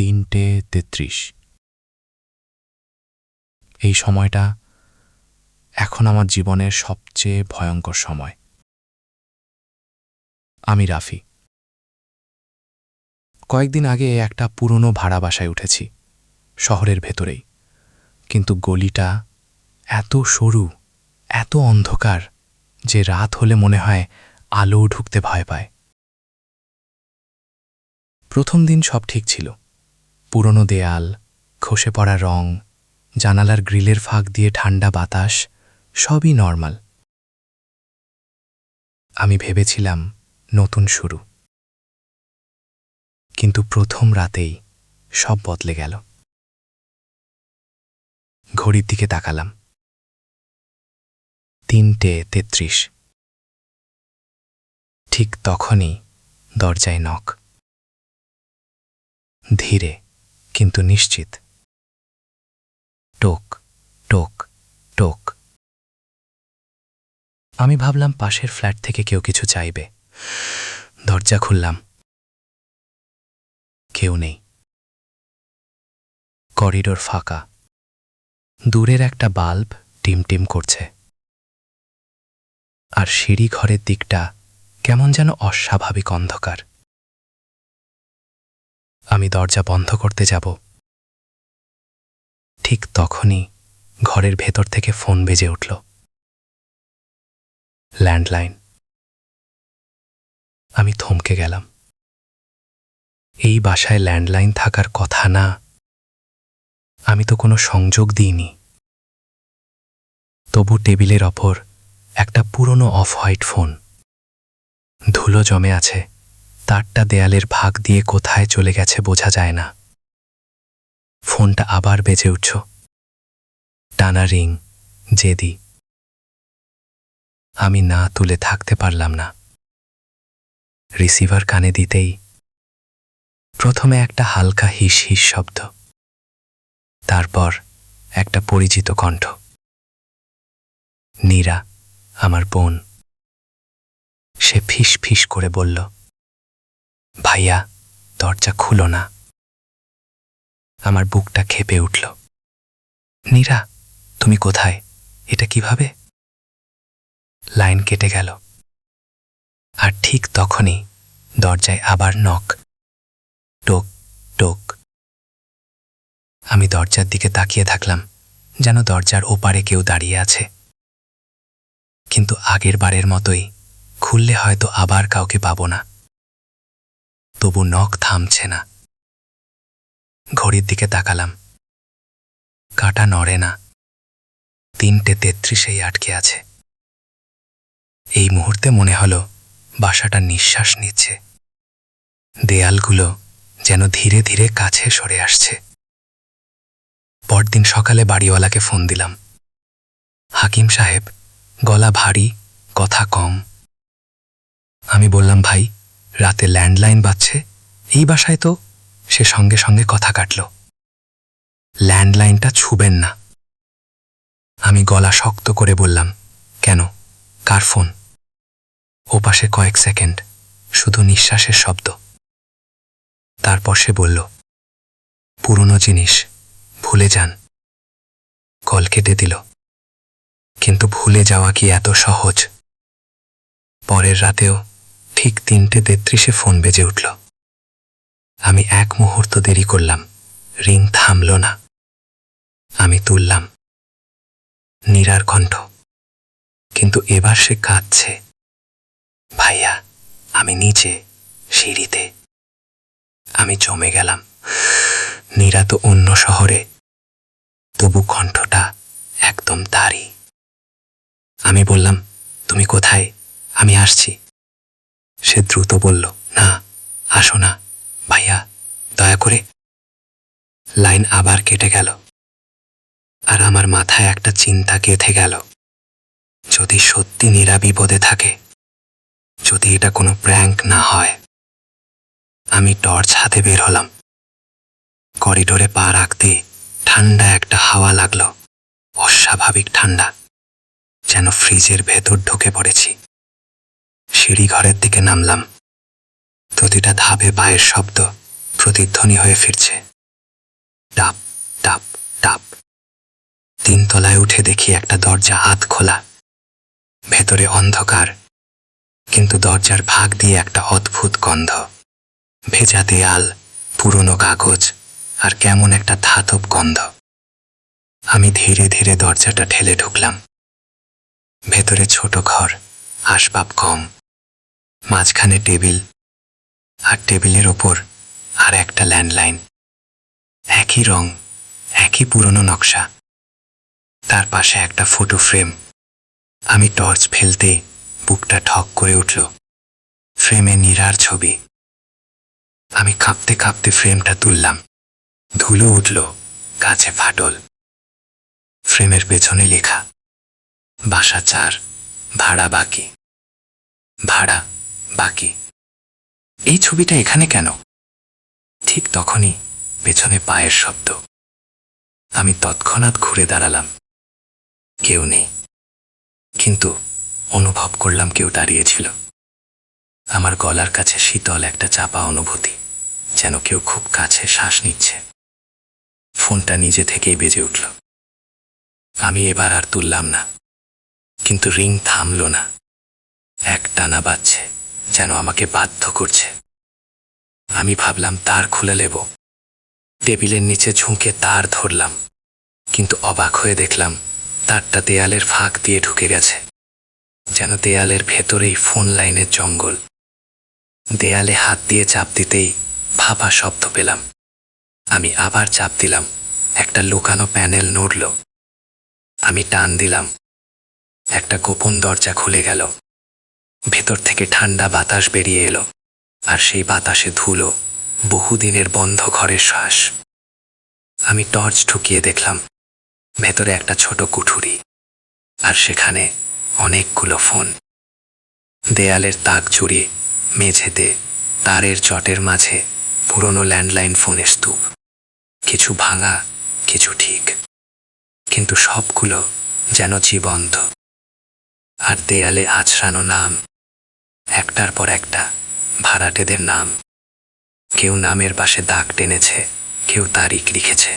তিনটে তেত্রিশ। এই সময়টা এখন আমার জীবনের সবচেয়ে ভয়ঙ্কর সময়। আমি রাফি। কয়েকদিন আগে একটা পুরনো ভাড়া বাসায় উঠেছি, শহরের ভেতরেই। কিন্তু গলিটা এত সরু, এত অন্ধকার, যে রাত হলে মনে হয় আলোও ঢুকতে ভয় পায়। প্রথম দিন সব ঠিক ছিল। পুরনো দেয়াল, খসে পড়া রং, জানালার গ্রিলের ফাঁক দিয়ে ঠান্ডা বাতাস, সবই নর্মাল। আমি ভেবেছিলাম নতুন শুরু। কিন্তু প্রথম রাতেই সব বদলে গেল। ঘড়ির দিকে তাকালাম। তিনটে তেত্রিশ। ঠিক তখনই দরজায় নখ। ধীরে কিন্তু নিশ্চিত। টোক টোক টোক। আমি ভাবলাম পাশের ফ্ল্যাট থেকে কেউ কিছু চাইবে। দরজা খুললাম। কেউ নেই। করিডোর ফাঁকা। দূরের একটা বাল্ব টিমটিম করছে। আর সিঁড়ি ঘরের দিকটা কেমন যেন অস্বাভাবিক অন্ধকার। আমি দরজা বন্ধ করতে যাব। ঠিক তখনই ঘরের ভেতর থেকে ফোন বেজে উঠল। ল্যান্ডলাইন। আমি থমকে গেলাম। এই বাসায় ল্যান্ডলাইন থাকার কথা না। আমি তো কোনো সংযোগ দিইনি। তবু টেবিলের অপর একটা পুরনো অফ হোয়াইট ফোন। ধুলো জমে আছে। তারটা দেয়ালের ভাগ দিয়ে কোথায় চলে গেছে বোঝা যায় না। ফোনটা আবার বেজে উঠছ। টানা রিং, জেদি। আমি না তুলে থাকতে পারলাম না। রিসিভার কানে দিতেই প্রথমে একটা হালকা হিস হিস শব্দ। তারপর একটা পরিচিত কণ্ঠ। নীরা, আমার বোন। সে ফিস ফিস করে বলল ভাইয়া, দরজা খুলো না। আমার বুকটা খেপে উঠল। নীরা, তুমি কোথায়? এটা কীভাবে? লাইন কেটে গেল। আর ঠিক তখনই দরজায় আবার নখ টোক টোক। আমি দরজার দিকে তাকিয়ে থাকলাম, যেন দরজার ওপারে কেউ দাঁড়িয়ে আছে। কিন্তু আগের বারের মতোই খুললে হয়তো আবার কাউকে পাবো না। তবু নখ থামছে না। ঘড়ির দিকে তাকালাম। কাটা নড়ে না। তিনটে তেত্রিশেই আটকে আছে। এই মুহূর্তে মনে হলো বাসাটা নিঃশ্বাস নিচ্ছে। দেয়ালগুলো যেন ধীরে ধীরে কাছে সরে আসছে। পরদিন সকালে বাড়িওয়ালাকে ফোন দিলাম। হাকিম সাহেব, গলা ভারী, কথা কম। আমি বললাম, ভাই রাতে ল্যান্ডলাইন বাজছে, এই বাসায় তো সে সঙ্গে সঙ্গে কথা কাটল। ল্যান্ডলাইনটা ছুবেন না। আমি গলা শক্ত করে বললাম, কেন? কার ফোন? ওপাশে কয়েক সেকেন্ড, শুধু নিঃশ্বাসের শব্দ। তারপর সে বলল, পুরনো জিনিস, ভুলে যান। কল কেটে দিল। কিন্তু ভুলে যাওয়া কি এত সহজ? পরের রাতেও ঠিক তিনটে তেত্রিশে ফোন বেজে উঠল। আমি এক মুহূর্ত দেরি করলাম। রিং থামল না। আমি তুললাম। নীরার কণ্ঠ। কিন্তু এবার সে কাঁদছে। ভাইয়া, আমি নিচে, সিঁড়িতে। আমি জমে গেলাম। নীরা তো অন্য শহরে। তবু কণ্ঠটা একদম তারই। আমি বললাম, তুমি কোথায়? আমি আসছি। সে দ্রুত বলল, না, আসো না, ভাইয়া, দয়া করে। লাইন আবার কেটে গেল। আর আমার মাথায় একটা চিন্তা গেঁথে গেল। যদি সত্যি নীরা বিপদে থাকে, যদি এটা কোনো প্র্যাঙ্ক না হয়, আমি টর্চ হাতে বের হলাম। করিডোরে পা রাখতে ঠান্ডা একটা হাওয়া লাগল, অস্বাভাবিক ঠান্ডা, যেন ফ্রিজের ভেতর ঢুকে পড়েছি। সিঁড়ি ঘরের দিকে নামলাম। প্রতিটা ধাপে পায়ের শব্দ প্রতিধ্বনি হয়ে ফিরছে। টাপ টাপ টাপ। তিনতলায় উঠে দেখি একটা দরজা হাত খোলা। ভেতরে অন্ধকার, কিন্তু দরজার ভাগ দিয়ে একটা অদ্ভুত গন্ধ। ভেজা দেয়াল, পুরনো কাগজ আর কেমন একটা ধাতব গন্ধ। আমি ধীরে ধীরে দরজাটা ঠেলে ঢুকলাম। ভেতরে ছোট ঘর, আসবাব কম। মাঝখানে টেবিল আর টেবিলের ওপর আর একটা ল্যান্ডলাইন। একই রং, একই পুরনো নকশা। তার পাশে একটা ফটো ফ্রেম আমি টর্চ ফেলতে বুকটা ঠক করে উঠল। ফ্রেমে নীরার ছবি। আমি কাঁপতে কাঁপতে ফ্রেমটা তুললাম। ধুলো উঠল কাছে ফাটল। ফ্রেমের পেছনে লেখা, বাসা চার, ভাড়া বাকি। ভাড়া বাকি। এই ছবিটা এখানে কেন? ঠিক তখনই পেছনে পায়ের শব্দ। আমি তৎক্ষণাৎ ঘুরে দাঁড়ালাম। কেউ নেই। কিন্তু অনুভব করলাম কেউ দাঁড়িয়েছিল আমার গলার কাছে শীতল একটা চাপা অনুভূতি, যেন কেউ খুব কাছে শ্বাস নিচ্ছে। ফোনটা নিজে থেকেই বেজে উঠল। আমি এবার আর তুললাম না। কিন্তু রিং থামল না। এক টানা বাজছে। যেন আমাকে বাধ্য করছে। আমি ভাবলাম, তার খুলে নেব। টেবিলের নিচে ঝুঁকে তার ধরলাম। কিন্তু অবাক হয়ে দেখলাম, তারটা দেয়ালের ফাঁক দিয়ে ঢুকে গেছে। যেন দেয়ালের ভেতরেই ফোন লাইনের জঙ্গল। দেয়ালে হাত দিয়ে চাপ দিতেই ভাপা শব্দ পেলাম। আমি আবার চাপ দিলাম, একটা লুকানো প্যানেল নড়ল। আমি টান দিলাম। একটা গোপন দরজা খুলে গেল। ভেতর থেকে ঠান্ডা বাতাস বেরিয়ে এলো, আর সেই বাতাসে ধুলো, বহুদিনের বন্ধ ঘরের শ্বাস। আমি টর্চ ঠুকিয়ে দেখলাম, ভেতরে একটা ছোট কুঠুরি, আর সেখানে অনেকগুলো ফোন। দেয়ালের তাক জুড়ে মেঝেতে, তারের চটের মাঝে পুরনো ল্যান্ডলাইন ফোনের স্তূপ। কিছু ভাঙা, কিছু ঠিক। কিন্তু সবগুলো যেন জীবন্ত। আর দেয়ালে আছড়ানো নাম একটার পর একটা ভাড়াটেদের নাম। কেউ নামের পাশে দাগ টেনেছে, কেউ তারিখ লিখেছে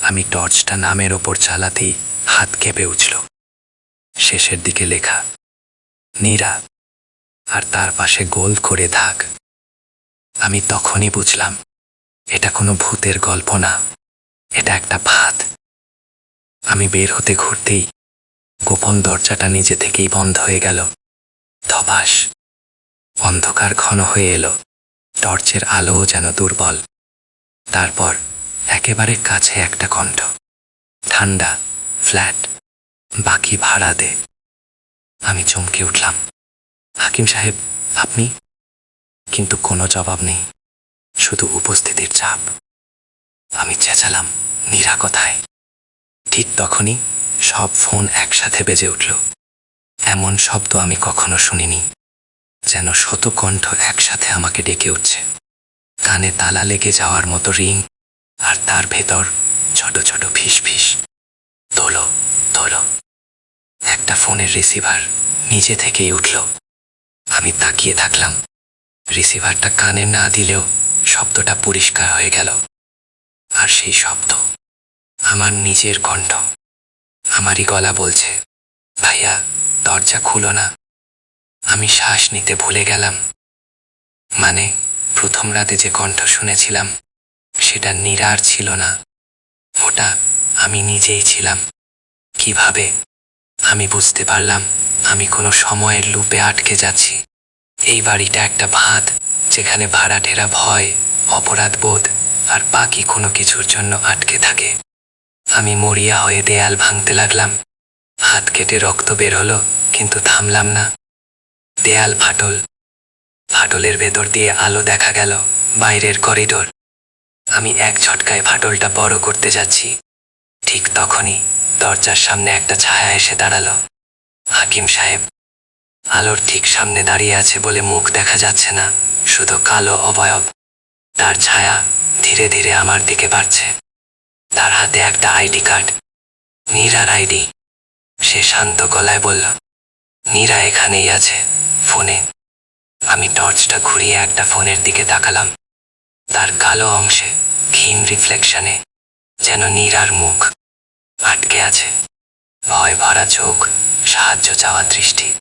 আমি টর্চটা নামের ওপর চালাতেই হাত কেঁপে উঠল। শেষের দিকে লেখা, নীরা। আর তার পাশে গোল করে দাগ আমি তখনই বুঝলাম, এটা কোনো ভূতের গল্প না, এটা একটা ভাত। আমি বের হতে ঘুরতেই গোপন দরজাটা নিজে থেকেই বন্ধ হয়ে গেল। ধবাস অন্ধকার ঘন হয়ে এলো। টর্চের আলোও যেন দুর্বল। তারপর একেবারে কাছে একটা কণ্ঠ। ঠান্ডা, ফ্ল্যাট, বাকি ভাড়া দে। আমি চমকে উঠলাম। হাকিম সাহেব, আপনি? কিন্তু কোনো জবাব নেই। শুধু উপস্থিতির চাপ। আমি চেঁচালাম নীরা কথায় ঠিক তখনই সব ফোন একসাথে বেজে উঠল। এমন শব্দ আমি কখনো শুনিনি। যেন শত কণ্ঠ একসাথে আমাকে ডেকে উঠছে। কানে তালা লেগে যাওয়ার মতো রিং, আর তার ভেতর ছোট ছোট ফিস ফিস। তোলো তোলো। একটা ফোনের রিসিভার নিজে থেকেই উঠল। আমি তাকিয়ে থাকলাম। রিসিভারটা কানে না দিলেও শব্দটা পরিষ্কার হয়ে গেল। আর সেই শব্দ, আমার নিজের কণ্ঠ। আমারই গলা বলছে, ভাইয়া, দরজা খুলো না। আমি শ্বাস নিতে ভুলে গেলাম। মানে প্রথম রাতে যে কণ্ঠ শুনেছিলাম, সেটা নিরার ছিল না। ওটা আমি নিজেই ছিলাম। কীভাবে? আমি বুঝতে পারলাম, আমি কোনো সময়ের লুপে আটকে যাচ্ছি। এই বাড়িটা একটা ভাত, যেখানে ভাড়াটেরা ভয়, অপরাধ বোধ, আর বাকি কোনো কিছুর জন্য আটকে থাকে। আমি মরিয়া হয়ে দেয়াল ভাঙতে লাগলাম। হাত কেটে রক্ত বের হলো, কিন্তু থামলাম না। দেয়াল ফাটল। ফাটলের ভেতর দিয়ে আলো দেখা গেল বাইরের করিডোর। আমি এক ঝটকায় ফাটলটা বড় করতে যাচ্ছি। ঠিক তখনই দরজার সামনে একটা ছায়া এসে দাঁড়াল। হাকিম সাহেব, আলোর ঠিক সামনে দাঁড়িয়ে আছে বলে মুখ দেখা যাচ্ছে না, শুধু কালো অবয়ব। তার ছায়া ধীরে ধীরে আমার দিকে বাড়ছে। তার হাতে একটা আইডি কার্ড। নীরার আইডি। সে শান্ত গলায় বলল নীরা এখানেই আছে। ফোনে আমি টর্চটা ঘুরিয়ে একটা ফোনের দিকে তাকালাম। তার কালো অংশে, ক্ষীণ রিফ্লেকশনে, যেন নীরার মুখ আটকে আছে। ভয় ভরা চোখ, সাহায্য চাওয়া দৃষ্টি।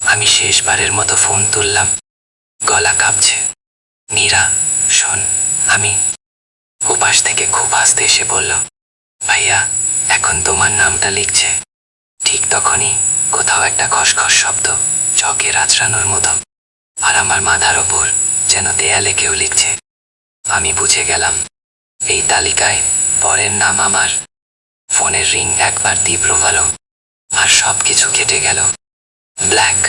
আমি শেষবারের মতো ফোন তুললাম। গলা কাঁপছে। নীরা, শোন, আমি উপাস থেকে খুব হাসতে এসে বলল, ভাইয়া, এখন তোমার নামটা লিখছে। ঠিক তখনই কোথাও একটা খসখস শব্দ। চকে রাজরানোর মতো। আর আমার মাথার ওপর যেন দেয়ালে কেউ লিখছে, আমি বুঝে গেলাম, এই তালিকায় পরের নাম আমার। ফোনের রিং একবার তীব্র ভালো আর সব কিছু কেটে গেল। ব্ল্যাক।